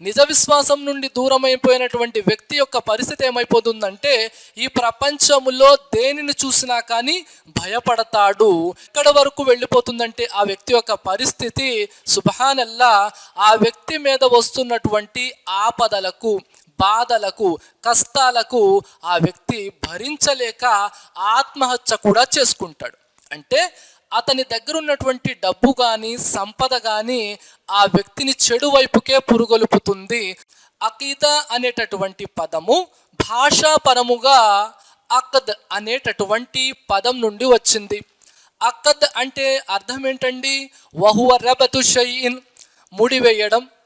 నిజ విశ్వాసం నుండి దూరమైపోయినటువంటి వ్యక్తి యొక్క పరిస్థితి ఏమైపోతుందంటే ఈ ప్రపంచములో దేనిని చూసినా కానీ భయపడతాడు. ఇక్కడ వరకు వెళ్ళిపోతుందంటే ఆ వ్యక్తి యొక్క పరిస్థితి సుభానల్లా ఆ వ్యక్తి మీద వస్తున్నటువంటి ఆపదలకు బాధలకు కష్టాలకు ఆ వ్యక్తి భరించలేక ఆత్మహత్య కూడా చేసుకుంటాడు. అంటే అతని దగ్గర ఉన్నటువంటి డబ్బు కానీ సంపద కానీ ఆ వ్యక్తిని చెడు వైపుకే పురుగొలుపుతుంది. అకీద అనేటటువంటి పదము భాషాపరముగా అకద్ అనేటటువంటి పదం నుండి వచ్చింది. అకద్ అంటే అర్థం ఏంటండి? వహువ రబతు షయిన్ ముడివేయడం.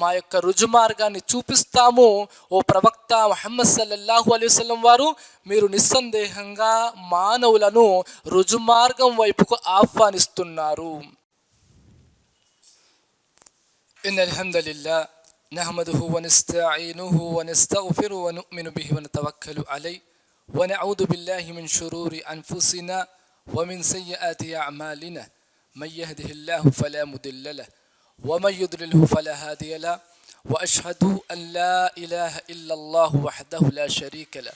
మా యొక్క రుజుమార్గాన్ని చూపిస్తాము ఓ ప్రవక్త మహమ్మద్ సల్లల్లాహు అలైహి వసల్లం వారు మీరు నిస్సందేహంగా మానవులను రుజుమార్గం వైపుకు ఆహ్వానిస్తున్నారు إن الحمد لله نحمده ونستعينه ونستغفره ونؤمن به ونتوكل عليه ونعوذ بالله من شرور أنفسنا ومن سيئات أعمالنا من يهده الله فلا مضل له ومن يضلله فلا هادي له وأشهد أن لا إله إلا الله وحده لا شريك له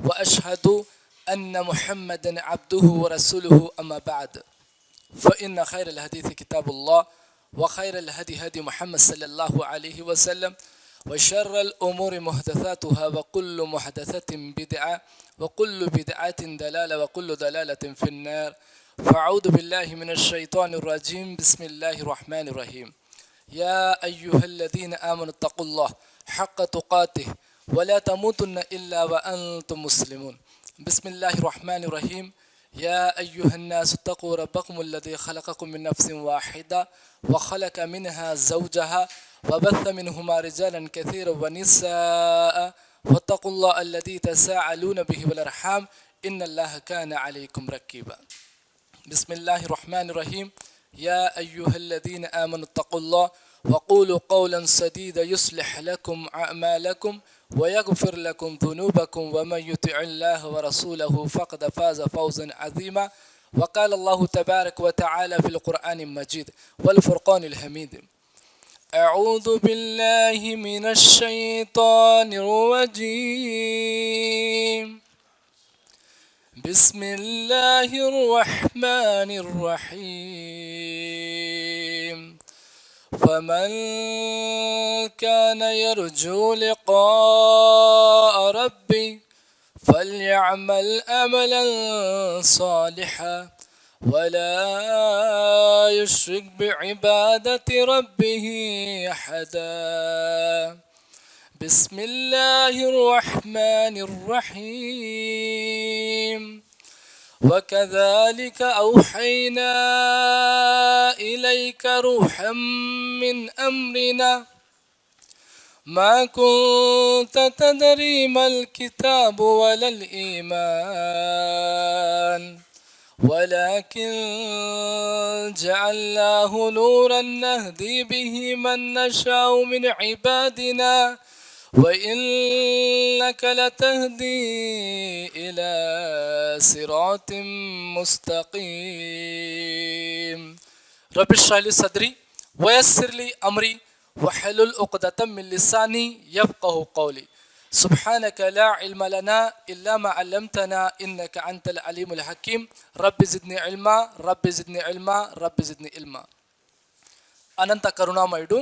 وأشهد أن محمدا عبده ورسوله أما بعد. فإن خير الحديث كتاب الله وخير الهدي هدي محمد صلى الله عليه وسلم وشر الأمور محدثاتها وكل محدثة بدعة وكل بدعة دلالة وكل دلالة في النار. فأعوذ بالله من الشيطان الرجيم. بسم الله الرحمن الرحيم. يا أيها الذين آمنوا اتقوا الله حق تقاته ولا تموتن إلا وأنتم مسلمون. بسم الله الرحمن الرحيم. يا أيها الناس اتقوا ربكم الذي خلقكم من نفس واحدة وخلق منها زوجها وبث منهما رجالا كثيرا ونساء. واتقوا الله الذي تساءلون به والأرحام. إن الله كان عليكم رقيبا بسم الله الرحمن الرحيم. يا أيها الذين آمنوا اتقوا الله وقولوا قولا سديدا يصلح لكم أعمالكم ويغفر لكم ذنوبكم ومن يطع الله ورسوله فقد فاز فوزا عظيما. وقال الله تبارك وتعالى في القرآن المجيد والفرقان الحميد. أعوذ بالله من الشيطان الرجيم. بسم الله الرحمن الرحيم. فمن كان يرجو لقاء ربي فليعمل املا صالحا ولا يشرك بعبادة ربه احدا. بسم الله الرحمن الرحيم. وكذلك أوحينا إليك روحا من أمرنا. ما كنت تدري ما الكتاب ولا الإيمان. ولكن جعلناه نورا نهدي به من نشاء من عبادنا. وإنك لتهدي إلى صراط مستقيم رب اشرح لي صدري ويسر لي أمري وحلل عقدة من لساني يفقه قولي سبحانك لا علم لنا إلا ما علمتنا إنك أنت العليم الحكيم رب زدني علما رب زدني علما رب زدني علما అనంత కరుణామయుడు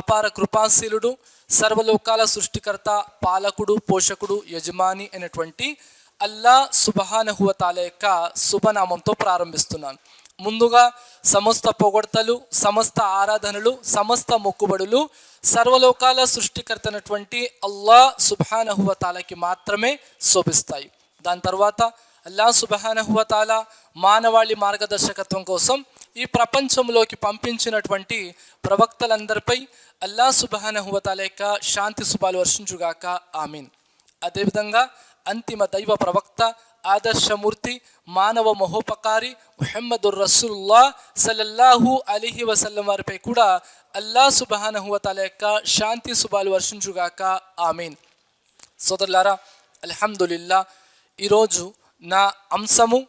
అపార కృపాశీలుడు సర్వలోకాల సృష్టికర్త పాలకుడు పోషకుడు యజమాని అయినటువంటి అల్లా సుబహానహువతాల యొక్క శుభనామంతో ప్రారంభిస్తున్నాను. ముందుగా సమస్త పొగడ్తలు సమస్త ఆరాధనలు సమస్త మొక్కుబడులు సర్వలోకాల సృష్టికర్త అయినటువంటి అల్లా సుబహానహువతాలకి మాత్రమే శోభిస్తాయి. దాని తర్వాత అల్లా సుబహానహువతాల మానవాళి మార్గదర్శకత్వం కోసం ఈ ప్రపంచంలోకి పంపించినటువంటి ప్రవక్తలందరిపై అల్లా సుబహానహువతాల యొక్క శాంతి శుభాలు వర్షించుగాక. ఆమీన్. అదేవిధంగా అంతిమ దైవ ప్రవక్త ఆదర్శమూర్తి మానవ మహోపకారి ముహమ్మదుర్ రసూల్లా సల్లల్లాహు అలీహి వసల్లం వారిపై కూడా అల్లా సుబహానహువతాల యొక్క శాంతి శుభాలు వర్షించుగాక. ఆమీన్. సోదరులారా అల్హమ్దులిల్లా ఈరోజు నా అంశము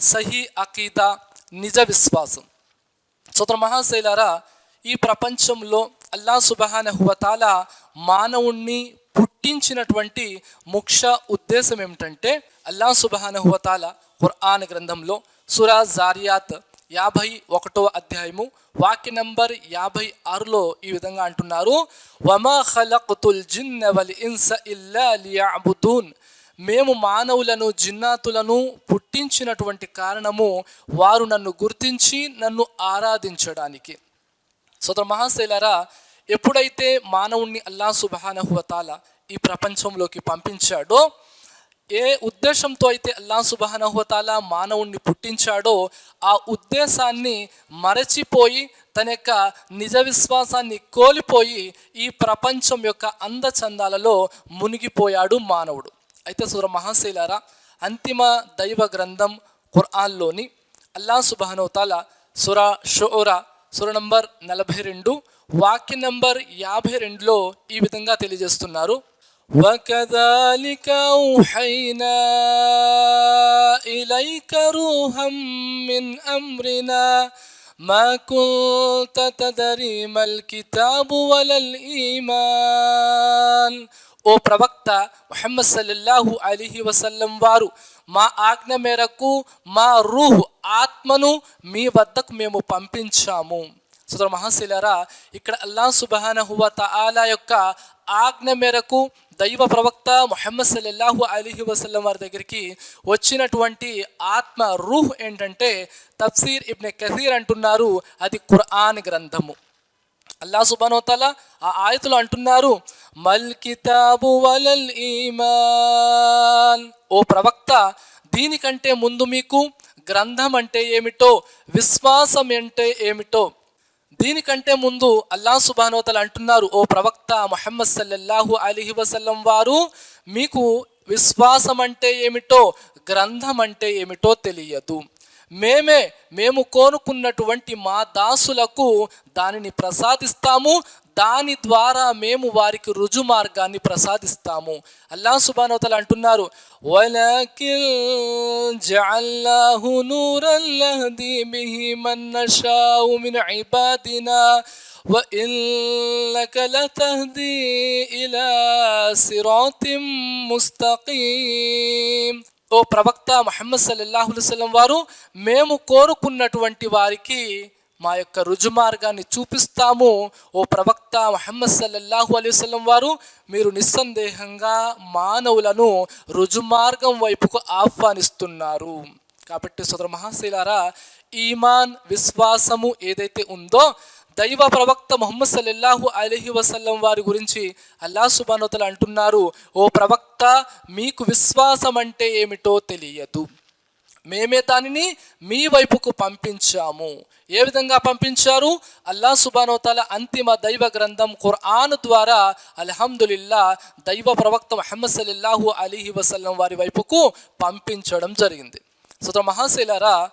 సహీ అకీదా నిజ విశ్వాసం. సోదర మహాశైలారా ఈ ప్రపంచంలో అల్లా సుబహానహువతాల మానవుణ్ణి పుట్టించినటువంటి ముఖ్య ఉద్దేశం ఏమిటంటే అల్లా సుబహానహువతాల ఖుర్ఆన్ గ్రంథంలో సురా జారియాత్ యాభై ఒకటో అధ్యాయము వాక్య నంబర్ యాభై ఆరులో ఈ విధంగా అంటున్నారు వమా ఖలక్తుల్ జిన్న వల్ ఇన్స ఇల్లా లియాబుదూన్. మేము మానవులను జిన్నాతులను పుట్టించినటువంటి కారణము వారు నన్ను గుర్తించి నన్ను ఆరాధించడానికి. సోదర మహాశైలరా ఎప్పుడైతే మానవుణ్ణి అల్లా సుబహానహువతాల ఈ ప్రపంచంలోకి పంపించాడో ఏ ఉద్దేశంతో అయితే అల్లా సుబహానహువతాల మానవుణ్ణి పుట్టించాడో ఆ ఉద్దేశాన్ని మరచిపోయి తన యొక్క నిజ విశ్వాసాన్ని కోల్పోయి ఈ ప్రపంచం యొక్క అందచందాలలో మునిగిపోయాడు మానవుడు. అయితే సుర మహాశైలారా అంతిమ దైవ గ్రంథం ఖుర్ఆన్లోని అల్లా సుబహానవతాల సుర షోరా సుర నంబర్ నలభై రెండు వాక్య నంబర్ యాభై రెండులో ఈ విధంగా తెలియజేస్తున్నారు وكذلك أوحينا إليك روحا من أمرنا ما كنت تدري ما الكتاب ولا الإيمان ఓ ప్రవక్త ముహమ్మద్ సల్లల్లాహు అలీహి వసల్లం వారు మా ఆజ్ఞ మేరకు మా రూహ్ ఆత్మను మీ వద్దకు మేము పంపించాము. సుదర మహాశిలరా ఇక్కడ అల్లా సుబహానహువ తఆలా యొక్క ఆజ్ఞ మేరకు దైవ ప్రవక్త ముహమ్మద్ సల్లల్లాహు అలీహి వసల్లం వారి దగ్గరికి వచ్చినటువంటి ఆత్మ రూహ్ ఏంటంటే తఫ్సీర్ ఇబ్నె కసీర్ అంటున్నారు అది ఖురాన్ గ్రంథము. అల్లా సుబానోతల ఆ ఆయతులు అంటున్నారు మల్ కితాబు వలల్ ఈమాన్. ఓ ప్రవక్త దీనికంటే ముందు మీకు గ్రంథం అంటే ఏమిటో విశ్వాసం అంటే ఏమిటో దీనికంటే ముందు అల్లా సుబానోతలు అంటున్నారు. ఓ ప్రవక్త మొహమ్మద్ సల్లల్లాహు అలీహి వసల్లం వారు మీకు విశ్వాసం అంటే ఏమిటో గ్రంథం అంటే ఏమిటో తెలియదు. మేమే మేము కోరుకున్నటువంటి మా దాసులకు దానిని ప్రసాదిస్తాము దాని ద్వారా మేము వారికి రుజు మార్గాన్ని ప్రసాదిస్తాము అల్లా సుబానోతలు అంటున్నారు వలకిల్ జఅల్నాహు నూరన్ లహదీ బిహి మన్ నషాఉ మిన్ ఇబాదినా وإنك لتهدي إلى صراط مستقيم ఓ ప్రవక్త మహమ్మద్ సల్లల్లాహు వారు మేము కోరుకున్నటువంటి వారికి మా యొక్క రుజుమార్గాన్ని చూపిస్తాము. ఓ ప్రవక్త మహమ్మద్ సల్లల్లాహు అలైవలం వారు మీరు నిస్సందేహంగా మానవులను రుజుమార్గం వైపుకు ఆహ్వానిస్తున్నారు. కాబట్టి సోదర మహాశీలారా ఈమాన్ విశ్వాసము ఏదైతే ఉందో దైవ ప్రవక్త ముహమ్మద్ సల్లెల్లాహు అలహి వసల్లం వారి గురించి అల్లా సుబానోతలు అంటున్నారు ఓ ప్రవక్త మీకు విశ్వాసం అంటే ఏమిటో తెలియదు. మేమే దానిని మీ వైపుకు పంపించాము. ఏ విధంగా పంపించారు? అల్లా సుబానోతల అంతిమ దైవ గ్రంథం ఖుర్ఆన్ ద్వారా అల్హమ్దులిల్లా దైవ ప్రవక్త మహమ్మద్ సల్లల్లాహు అలీహి వసల్లం వారి వైపుకు పంపించడం జరిగింది. సుత మహాశైలారా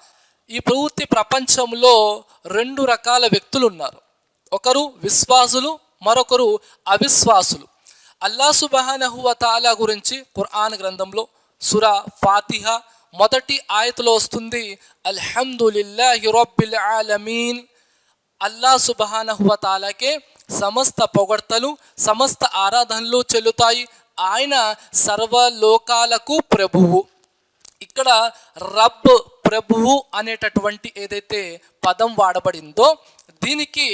ఈ పూర్తి ప్రపంచంలో రెండు రకాల వ్యక్తులు ఉన్నారు ఒకరు విశ్వాసులు మరొకరు అవిశ్వాసులు. అల్లా సుబహానహువ తాలా గురించి ఖురాన్ గ్రంథంలో సురా ఫాతిహ మొదటి ఆయతలో వస్తుంది అల్హమ్దులిల్లాహి హిరోబిల్ ఆలమీన్. అల్లా సుబహానహువ తాలాకే సమస్త పొగడ్తలు సమస్త ఆరాధనలు చెల్లుతాయి. ఆయన సర్వలోకాలకు ప్రభువు. ఇక్కడ రబ్ ప్రభువు అనేటటువంటి ఏదైతే పదం వాడబడిందో దీనికి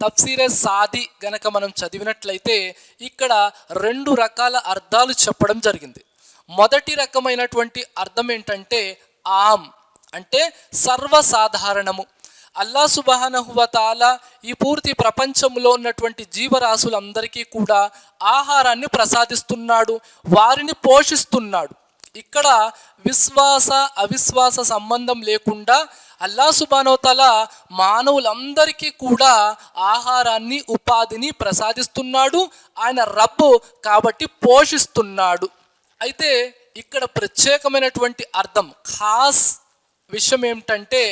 తఫ్సీరే సాది గనక మనం చదివినట్లయితే ఇక్కడ రెండు రకాల అర్థాలు చెప్పడం జరిగింది. మొదటి రకమైనటువంటి అర్థం ఏంటంటే ఆమ్ అంటే సర్వసాధారణము. అల్లా సుబహానహువతాల ఈ పూర్తి ప్రపంచంలో ఉన్నటువంటి జీవరాశులందరికీ కూడా ఆహారాన్ని ప్రసాదిస్తున్నాడు వారిని పోషిస్తున్నాడు. ఇక్కడ విశ్వాస అవిశ్వాస సంబంధం లేకుండా అల్లా సుబానోతల మానవులందరికీ కూడా ఆహారాన్ని ఉపాధిని ప్రసాదిస్తున్నాడు. ఆయన రబ్బు కాబట్టి పోషిస్తున్నాడు. అయితే ఇక్కడ ప్రత్యేకమైనటువంటి అర్థం ఖాస్ విషయం ఏమిటంటే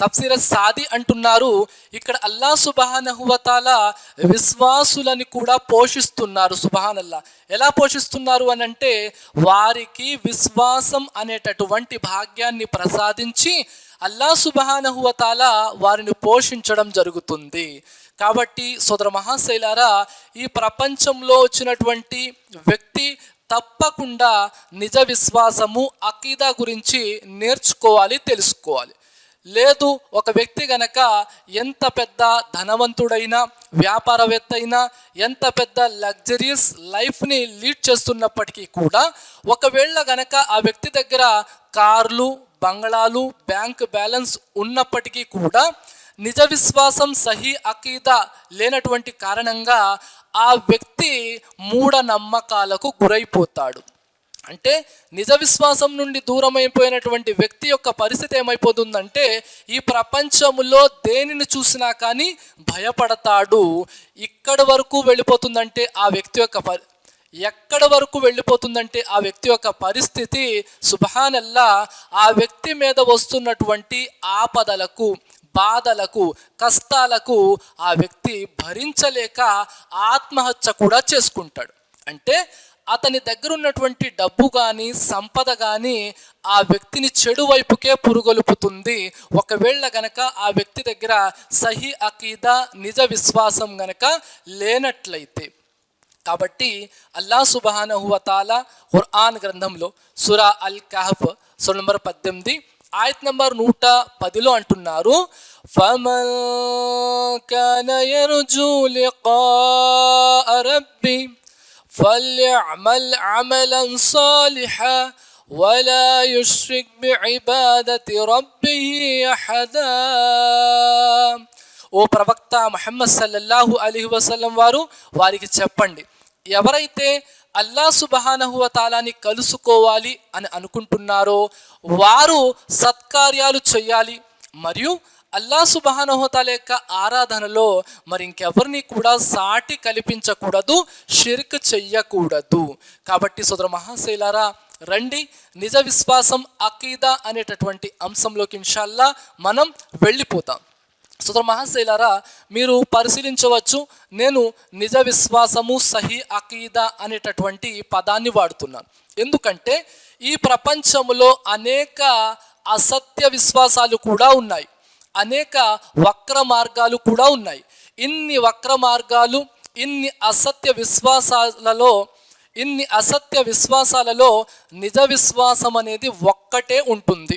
తఫ్సీర సాది అంటున్నారు. ఇక్కడ అల్లా సుబహానహువతాల విశ్వాసులని కూడా పోషిస్తున్నారు. సుబహానల్లా. ఎలా పోషిస్తున్నారు అని అంటే వారికి విశ్వాసం అనేటటువంటి భాగ్యాన్ని ప్రసాదించి అల్లా సుబహానహువతాల వారిని పోషించడం జరుగుతుంది. కాబట్టి సోదర మహాశైలారా ఈ ప్రపంచంలో వచ్చినటువంటి వ్యక్తి తప్పకుండా నిజ విశ్వాసము అకీదా గురించి నేర్చుకోవాలి తెలుసుకోవాలి. లేదు ఒక వ్యక్తి గనక ఎంత పెద్ద ధనవంతుడైనా వ్యాపారవేత్త అయినా ఎంత పెద్ద లగ్జరీస్ లైఫ్ని లీడ్ చేస్తున్నప్పటికీ కూడా ఒకవేళ గనక ఆ వ్యక్తి దగ్గర కార్లు బంగళాలు బ్యాంక్ బ్యాలెన్స్ ఉన్నప్పటికీ కూడా నిజ విశ్వాసం సహీ అకీద లేనటువంటి కారణంగా ఆ వ్యక్తి మూఢనమ్మకాలకు గురైపోతాడు. అంటే నిజ విశ్వాసం నుండి దూరమైపోయినటువంటి వ్యక్తి యొక్క పరిస్థితి ఏమైపోతుందంటే ఈ ప్రపంచములో దేనిని చూసినా కానీ భయపడతాడు. ఇక్కడి వరకు వెళ్ళిపోతుందంటే ఆ వ్యక్తి యొక్క పరి ఎక్కడ వరకు వెళ్ళిపోతుందంటే ఆ వ్యక్తి యొక్క పరిస్థితి సుభానల్లా ఆ వ్యక్తి మీద వస్తున్నటువంటి ఆపదలకు బాధలకు కష్టాలకు ఆ వ్యక్తి భరించలేక ఆత్మహత్య కూడా చేసుకుంటాడు. అంటే అతని దగ్గర ఉన్నటువంటి డబ్బు కానీ సంపద కానీ ఆ వ్యక్తిని చెడు వైపుకే పురుగొలుపుతుంది. ఒకవేళ గనక ఆ వ్యక్తి దగ్గర సహీ అకీదా నిజ విశ్వాసం గనక లేనట్లయితే. కాబట్టి అల్లా సుబహానహువతాల ఖుర్ఆన్ గ్రంథంలో సురా అల్ కహఫ్ సుర నంబర్ పద్దెనిమిది ఆయత్ నంబర్ నూట పదిలో అంటున్నారు ఫమన్ కాన జూలి లికా రబ్బి فليعمل عملا صالحا ولا يشرك بعبادة ربه أحدا ఓ ప్రవక్త మహమ్మద్ సల్లల్లాహు అలీ వసల్లం వారు వారికి చెప్పండి ఎవరైతే అల్లా సుబహానహువ తాలాని కలుసుకోవాలి అని అనుకుంటున్నారో వారు సత్కార్యాలు చేయాలి మరియు అల్లా సుబహానహోతాల యొక్క ఆరాధనలో మరి ఇంకెవరిని కూడా సాటి కల్పించకూడదు షిర్క్ చెయ్యకూడదు. కాబట్టి సోదర మహాశైలారా రండి నిజ విశ్వాసం అకీదా అనేటటువంటి అంశంలోకి ఇన్షాల్లా మనం వెళ్ళిపోతాం. సుధర మహాశైలారా మీరు పరిశీలించవచ్చు నేను నిజ విశ్వాసము సహీ అకీదా అనేటటువంటి పదాన్ని వాడుతున్నాను. ఎందుకంటే ఈ ప్రపంచంలో అనేక అసత్య విశ్వాసాలు కూడా ఉన్నాయి. అనేక వక్ర మార్గాలు కూడా ఉన్నాయి. ఇన్ని వక్ర మార్గాలు ఇన్ని అసత్య విశ్వాసాలలో ఇన్ని అసత్య విశ్వాసాలలో నిజ విశ్వాసం అనేది ఒక్కటే ఉంటుంది.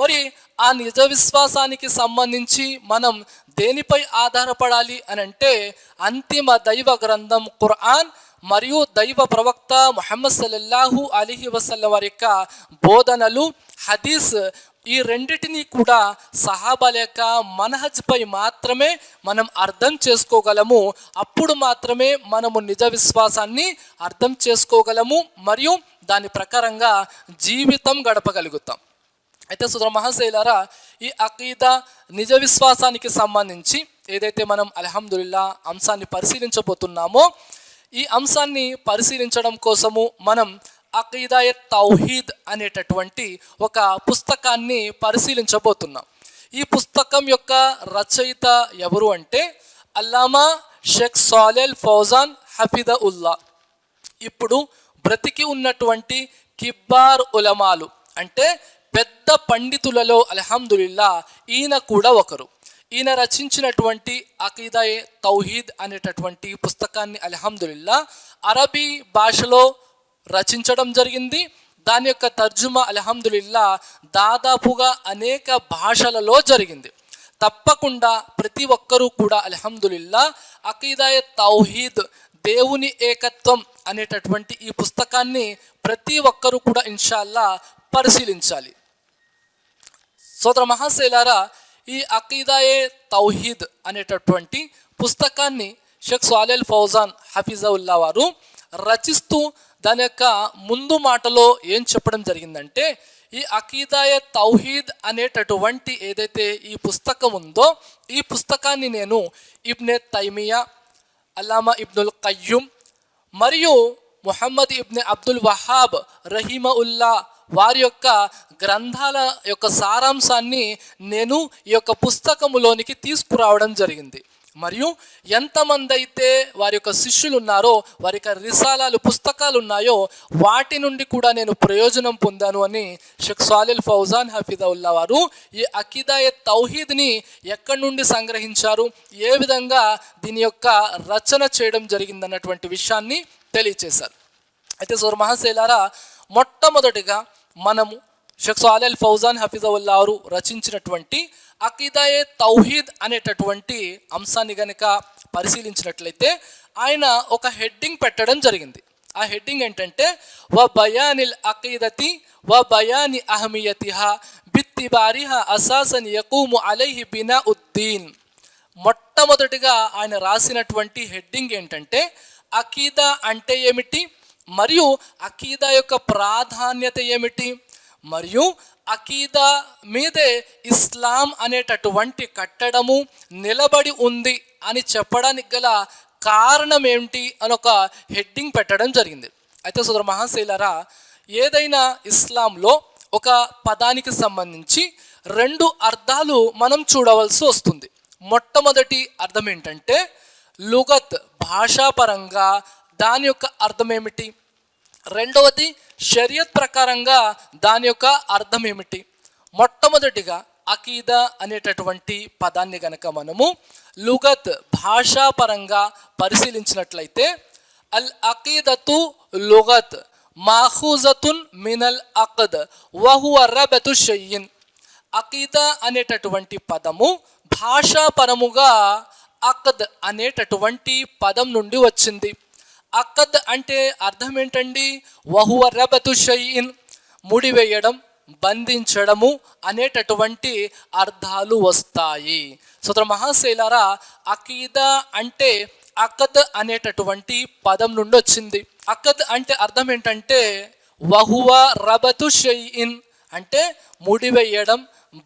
మరి ఆ నిజ విశ్వాసానికి సంబంధించి మనం దేనిపై ఆధారపడాలి అని అంటే అంతిమ దైవ గ్రంథం ఖుర్ఆన్ మరియు దైవ ప్రవక్త ముహమ్మద్ సల్లల్లాహు అలీహి వసల్ వారి యొక్క బోధనలు హదీస్ ఈ రెండిటిని కూడా సహాబాల యొక్క మనహజ్పై మాత్రమే మనం అర్థం చేసుకోగలము. అప్పుడు మాత్రమే మనము నిజ విశ్వాసాన్ని అర్థం చేసుకోగలము మరియు దాని ప్రకారంగా జీవితం గడపగలుగుతాం. అయితే సుధర మహాశైలారా ఈ అకీద నిజ విశ్వాసానికి సంబంధించి ఏదైతే మనం అల్హమ్దుల్లా అంశాన్ని పరిశీలించబోతున్నామో ఈ అంశాన్ని పరిశీలించడం కోసము మనం అకీదాయ తౌహీద్ అనేటటువంటి ఒక పుస్తకాన్ని పరిశీలించబోతున్నాం. ఈ పుస్తకం యొక్క రచయిత ఎవరు అంటే అల్లామా షేక్ సాలెల్ ఫౌజాన్ హఫీద ఉల్లా ఇప్పుడు బ్రతికి ఉన్నటువంటి కిబ్బార్ ఉలమాలు అంటే పెద్ద పండితులలో అల్హమ్దుల్లా ఈయన కూడా ఒకరు. ఈయన రచించినటువంటి అకీదాయే తౌహీద్ అనేటటువంటి పుస్తకాన్ని అల్హమ్దుల్లా అరబీ భాషలో రచించడం జరిగింది. దాని యొక్క తర్జుమా అల్హమ్దుల్లా దాదాపుగా అనేక భాషలలో జరిగింది. తప్పకుండా ప్రతి ఒక్కరూ కూడా అల్హమ్దుల్లా అకీదాయ తౌహీద్ దేవుని ఏకత్వం అనేటటువంటి ఈ పుస్తకాన్ని ప్రతి ఒక్కరూ కూడా ఇన్షాల్లా పరిశీలించాలి. సోదర మహాశైలారా ఈ అకీదాయే తౌహీద్ అనేటటువంటి పుస్తకాన్ని షేక్ సాలెల్ ఫౌజాన్ హఫీజవుల్లా వారు రచిస్తూ దాని యొక్క ముందు మాటలో ఏం చెప్పడం జరిగిందంటే ఈ అకీదాయ తౌహీద్ అనేటటువంటి ఏదైతే ఈ పుస్తకం ఉందో ఈ పుస్తకాన్ని నేను ఇబ్నె తైమియా అల్లామా ఇబ్నుల్ కయ్యూమ్ మరియు ముహమ్మద్ ఇబ్నె అబ్దుల్ వహాబ్ రహీమ ఉల్లా వారి యొక్క గ్రంథాల యొక్క సారాంశాన్ని నేను ఈ యొక్క పుస్తకములోనికి తీసుకురావడం జరిగింది. మరియు ఎంతమంది అయితే వారి యొక్క శిష్యులు ఉన్నారో వారి యొక్క రిసాలాలు పుస్తకాలు ఉన్నాయో వాటి నుండి కూడా నేను ప్రయోజనం పొందాను అని షేక్ సాలిల్ ఫౌజాన్ హఫీదవుల్లా వారు ఈ అకిదాయ తౌహీద్ని ఎక్కడి నుండి సంగ్రహించారు ఏ విధంగా దీని యొక్క రచన చేయడం జరిగిందన్నటువంటి విషయాన్ని తెలియచేశారు. అయితే సోర్ మహాశైలారా మొట్టమొదటిగా మనము షేక్ సాలెల్ ఫౌజాన్ హఫీజవుల్లా వారు రచించినటువంటి అకీదాయే తౌహీద్ అనేటటువంటి అంశాన్ని గనుక పరిశీలించినట్లయితే ఆయన ఒక హెడ్డింగ్ పెట్టడం జరిగింది. ఆ హెడ్డింగ్ ఏంటంటే వ బయానిల్ అకీదతి వ బయాని అహమియతిహా బిత్తిబారిహా అసాసన్ యకూము అలైహి బినా ఉద్దీన్ మొట్టమొదటిగా ఆయన రాసినటువంటి హెడ్డింగ్ ఏంటంటే అకీదా అంటే ఏమిటి? మరియు అకీదా యొక్క ప్రాధాన్యత ఏమిటి? మరియు అకీదా మీదే ఇస్లాం అనేటటువంటి కట్టడము నిలబడి ఉంది అని చెప్పడానికి గల కారణం ఏమిటి అని ఒక హెడ్డింగ్ పెట్టడం జరిగింది. అయితే సోదర మహాశైలరా ఏదైనా ఇస్లాంలో ఒక పదానికి సంబంధించి రెండు అర్థాలు మనం చూడవలసి వస్తుంది. మొట్టమొదటి అర్థం ఏంటంటే లుగత్ భాషాపరంగా దాని యొక్క అర్థం ఏమిటి? రెండవది షరియత్ ప్రకారంగా దాని యొక్క అర్థం ఏమిటి? మొట్టమొదటిగా అకీద అనేటటువంటి పదాన్ని గనక మనము లుగత్ భాషాపరంగా పరిశీలించినట్లయితే అల్ అకీదతు లుగత్ మాహూజతున్ మినల్ అకద్ వహువ రబతు షయ్యిన్. అకీద అనేటటువంటి పదము భాషాపరముగా అకద్ అనేటటువంటి పదం నుండి వచ్చింది. అక్కద్ అంటే అర్థం ఏంటండి వహువ రబతు షయిన్ ముడివేయడం బంధించడము అనేటటువంటి అర్థాలు వస్తాయి. సుతర మహాశైలారా అకీద అంటే అక్కద్ అనేటటువంటి పదం నుండి వచ్చింది అక్కద్ అంటే అర్థం ఏంటంటే వహువ రబతు షయిన్ అంటే ముడివేయడం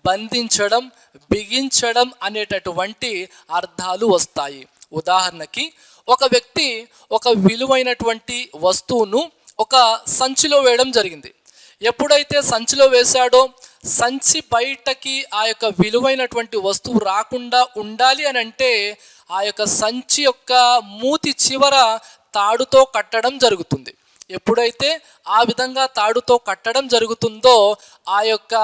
బంధించడం బిగించడం అనేటటువంటి అర్థాలు వస్తాయి. ఉదాహరణకి ఒక వ్యక్తి ఒక విలువైనటువంటి వస్తువును ఒక సంచిలో వేయడం జరిగింది. ఎప్పుడైతే సంచిలో వేశాడో సంచి బయటకి ఆ యొక్క విలువైనటువంటి వస్తువు రాకుండా ఉండాలి అని అంటే ఆ యొక్క సంచి యొక్క మూతి చివర తాడుతో కట్టడం జరుగుతుంది. ఎప్పుడైతే ఆ విధంగా తాడుతో కట్టడం జరుగుతుందో ఆ యొక్క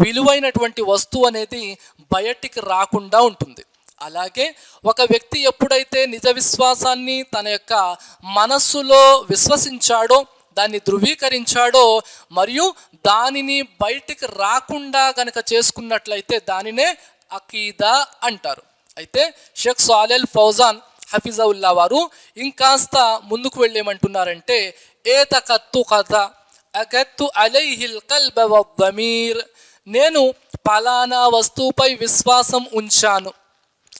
విలువైనటువంటి వస్తువు అనేది బయటికి రాకుండా ఉంటుంది. అలాగే ఒక వ్యక్తి ఎప్పుడైతే నిజ విశ్వాసాన్ని తన యొక్క మనస్సులో విశ్వసించాడో దాన్ని ధృవీకరించాడో మరియు దానిని బయటికి రాకుండా గనక చేసుకున్నట్లయితే దానినే అకీదా అంటారు. అయితే షేక్ సాలెల్ ఫౌజాన్ హఫీజావుల్లా వారు ఇంకాస్త ముందుకు వెళ్ళేమంటున్నారంటే ఏ తకత్తు కథ అగత్తు అలైహిల్ కల్బ నేను పలానా వస్తువుపై విశ్వాసం ఉంచాను.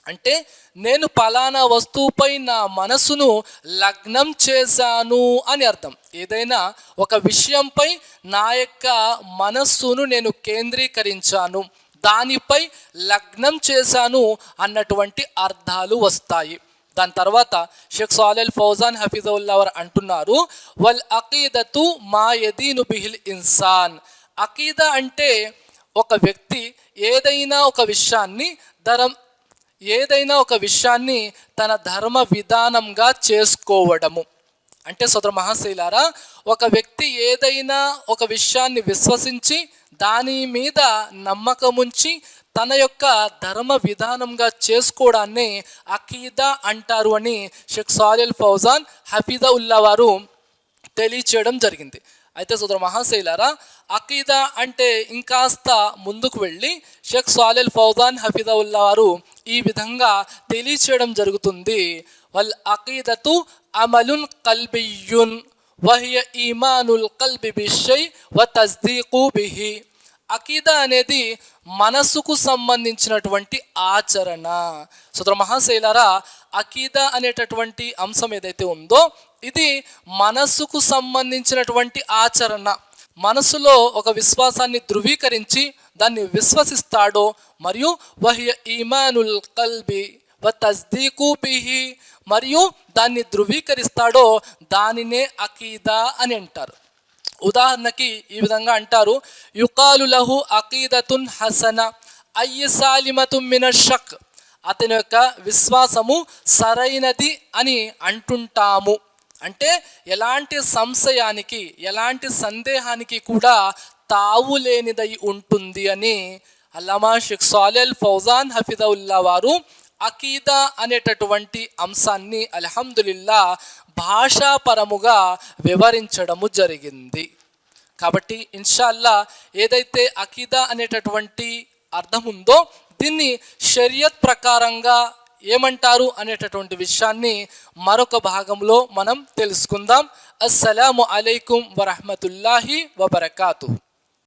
అంటే నేను పలానా వస్తువుపై నా మనసును లగ్నం చేశాను అని అర్థం. ఏదైనా ఒక విషయంపై నా యొక్క మనస్సును నేను కేంద్రీకరించాను దానిపై లగ్నం చేశాను అన్నటువంటి అర్థాలు వస్తాయి. దాని తర్వాత షేక్ సాలెల్ ఫౌజాన్ హఫీజుల్లా వారు అంటున్నారు వల్ అకీదతు మా యదీను బిహిల్ ఇన్సాన్. అకీదా అంటే ఒక వ్యక్తి ఏదైనా ఒక విషయాన్ని ధరం ఏదైనా ఒక విషయాన్ని తన ధర్మ విధానంగా చేసుకోవడము. అంటే సోదర మహాశైలారా ఒక వ్యక్తి ఏదైనా ఒక విషయాన్ని విశ్వసించి దాని మీద నమ్మకముంచి తన యొక్క ధర్మ విధానంగా చేసుకోవడాన్ని అకీదా అంటారు అని షేక్ సాలిల్ ఫౌజాన్ హఫీదా ఉల్లా వారు తెలియచేయడం జరిగింది. అయితే సోదర మహాశైలారా అకీదా అంటే ఇంకాస్త ముందుకు వెళ్ళి షేక్ సాలిల్ ఫౌజాన్ హఫీదా వారు ఈ విధంగా తెలియచేయడం జరుగుతుంది. వల్ అకీదతు అమలున్ కల్బియున్ వహియ ఈమానుల్ కల్బి బిషై వ తస్దీకు బిహి. అకీదా అనేది మనసుకు సంబంధించినటువంటి ఆచరణ. సుతర మహాశైలారా అకీదా అనేటటువంటి అంశం ఏదైతే ఉందో ఇది మనసుకు సంబంధించినటువంటి ఆచరణ. మనసులో ఒక విశ్వాసాన్ని ధృవీకరించి దాన్ని విశ్వసిస్తాడో మరియు వహ్య ఈమానుల్ కల్బి వ తస్దీకు బిహి మరియు దాన్ని ధృవీకరిస్తాడో దానినే అకీదా అని అంటారు. ఉదాహరణకి ఈ విధంగా అంటారు యుకాలు లహు అకీదతున్ హసన అయ్య సాలిమతు మిన షక్ అతని యొక్క విశ్వాసము సరైనది అని అంటుంటాము. అంటే ఎలాంటి సంశయానికి ఎలాంటి సందేహానికి కూడా తావు లేనిదై ఉంటుంది అని అల్లామా షేక్ సాలెల్ ఫౌజాన్ హఫిదవుల్లా వారు అకీదా అనేటటువంటి అంశాన్ని అల్హమ్దుల్లా భాషాపరముగా వివరించడము జరిగింది. కాబట్టి ఇన్షాల్లా ఏదైతే అకీదా అనేటటువంటి అర్థం ఉందో దీన్ని షరియత్ ప్రకారంగా ఏమంటారు అనేటటువంటి విషయాన్ని మరొక భాగంలో మనం తెలుసుకుందాం. అస్సలాము అలైకుం వరహమతుల్లాహి వబర్కాతు